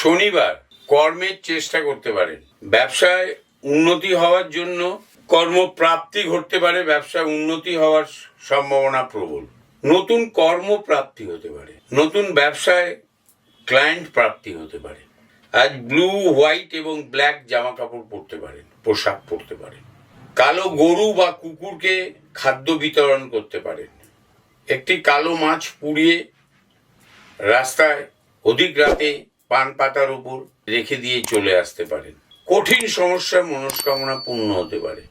শনিবার কর্মের চেষ্টা করতে পারেন ব্যবসায় উন্নতি হওয়ার জন্য কর্মপ্রাপ্তি ঘটতে পারে, ব্যবসায় উন্নতি হওয়ার সম্ভাবনা প্রবল। নতুন কর্মপ্রাপ্তি হতে পারে, নতুন ব্যবসায় ক্লায়েন্ট প্রাপ্তি হতে পারে। আজ ব্লু হোয়াইট এবং ব্ল্যাক জামা কাপড় পরতে পারেন, পোশাক পরতে পারেন। কালো গরু বা কুকুরকে খাদ্য বিতরণ করতে পারেন। একটি কালো মাছ পুড়িয়ে রাস্তায় অধিক রাতে পান পাতার উপর রেখে দিয়ে চলে আসতে পারেন। কঠিন সমস্যা মনস্কামনা পূর্ণ হতে পারে।